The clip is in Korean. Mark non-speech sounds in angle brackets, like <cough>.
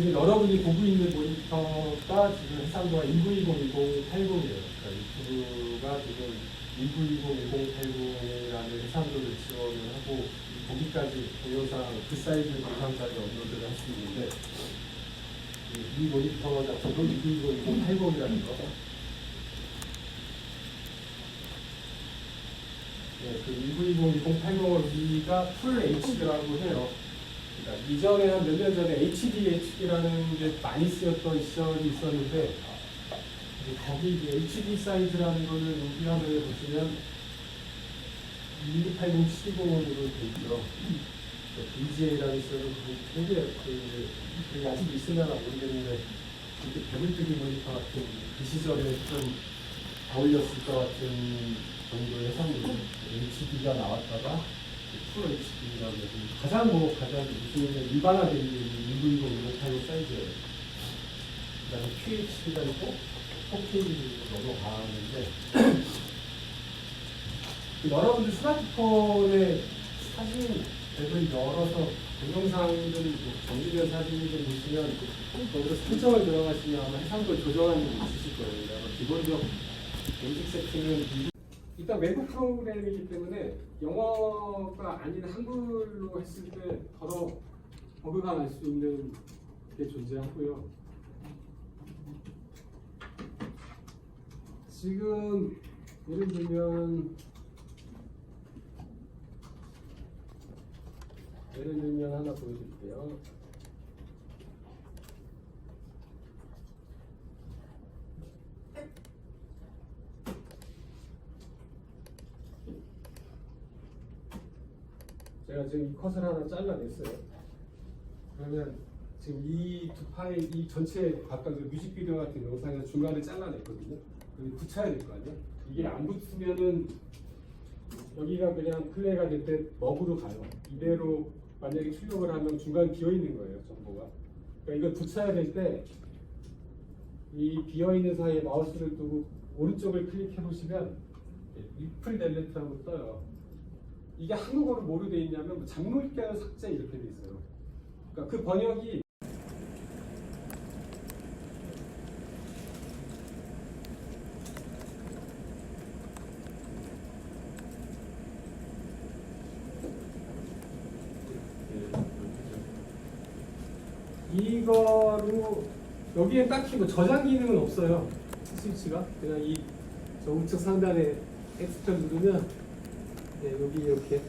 지금 여러분이 보고 있는 모니터가 지금 해상도가 1920-1080이에요. 그러니까 유튜브가 지금 1920-1080이라는 해상도를 지원을 하고 거기까지 동영상 그 사이즈 동영상까지 업로드를 할 수 있는데 이, 이 모니터 자체도 1920-1080이라는 거. 네, 그 1920-1080을 우리가 풀 HD라고 해요. 그러니까 이전에 한 몇 년 전에 HD, HD라는 게 많이 쓰였던 시절이 있었는데 거기 HD 사이즈라는 거는 여기 화면에 보시면 1280, 720으로 돼 있죠. BGA라는 시절은 되게 그, 그 아직도 있으려나 모르겠는데 이렇게 배불뜨기 모니터 같은 그 시절에 좀 어울렸을 것 같은 정도의 해상도 HD가 나왔다가 프로 HD라고 해서 가장 뭐 가장 요즘에 일반화되어 있는 1920 타입 사이즈예요. 그다음에 QHD가 있고 4K로 넘어가는데 <clears throat> 그 여러분들 스마트폰에 사진 앱을 열어서 동영상들 뭐 정지된 사진을 보시면 거기서 설정을 들어가시면 아마 해상도를 조정하는 게 있으실 거예요. 기본적 베이직 세팅은 이- 일단 외국 프로그램이기 때문에 영어가 아닌 한글로 했을 때 더러 버그가 날 수 있는 게 존재하고요. 지금 예를 들면 예를 들면 하나 보여드릴게요. 제가 지금 이 컷을 하나 잘라냈어요. 그러면 지금 이 두 파일, 이 전체 각각 그 뮤직비디오 같은 영상에서 중간에 잘라냈거든요. 그럼 붙여야 될 거 아니에요? 이게 안 붙으면은 여기가 그냥 플레이가 될 때 먹으로 가요. 이대로 만약에 출력을 하면 중간 비어 있는 거예요, 정보가. 그러니까 이걸 붙여야 될 때 이 비어 있는 사이에 마우스를 두고 오른쪽을 클릭해 보시면 리플 델레트라고 떠요. 이게 한국어로 뭐로 돼 있냐면 뭐 작물가요 삭제 이렇게 돼 있어요. 그러니까 그 번역이 이거로 여기에 딱히 뭐 저장 기능은 없어요. 스위치가 그냥 이 저 우측 상단에 엑스트 누르면 네, 여기 이렇게